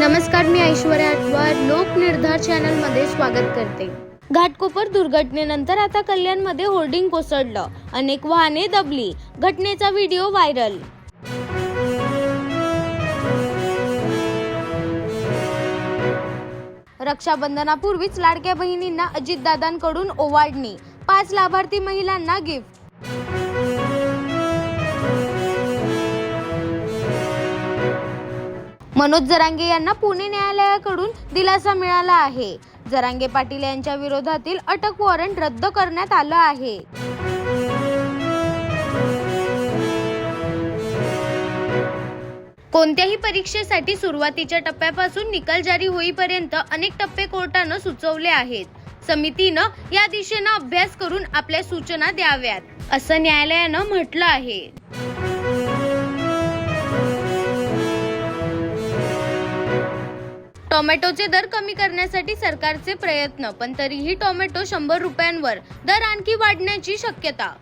नमस्कार मी ऐश्वर्या अटवार लोकनिर्धार चॅनलमध्ये स्वागत करते. घाटकोपर दुर्घटनेनंतर आता कल्याणमध्ये होर्डिंग कोसळलं. अनेक वाहने दबली. घटनेचा व्हिडिओ व्हायरल. रक्षाबंधनापूर्वीच लाडक्या बहिणींना अजितदादांकडून ओवाळणी. पाच लाभार्थी महिलांना गिफ्ट. मनोज जरांगे यांना पुणे न्यायालयाकडून दिलासा मिळाला आहे. जरांगे पाटील यांच्या विरोधातील अटक वॉरंट रद्द करण्यात आलं आहे. कोणत्याही परीक्षेसाठी सुरुवातीच्या टप्प्यापासून निकाल जारी होईपर्यंत अनेक टप्पे कोर्टानं सुचवले आहेत. समितीनं या दिशेनं अभ्यास करून आपल्या सूचना द्याव्यात असं न्यायालयानं म्हटलं आहे. टोमॅटोचे दर कमी करण्यासाठी सरकारचे प्रयत्न पण तरीही टोमॅटो शंभर रुपयांवर दर आणखी वाढण्याची शक्यता.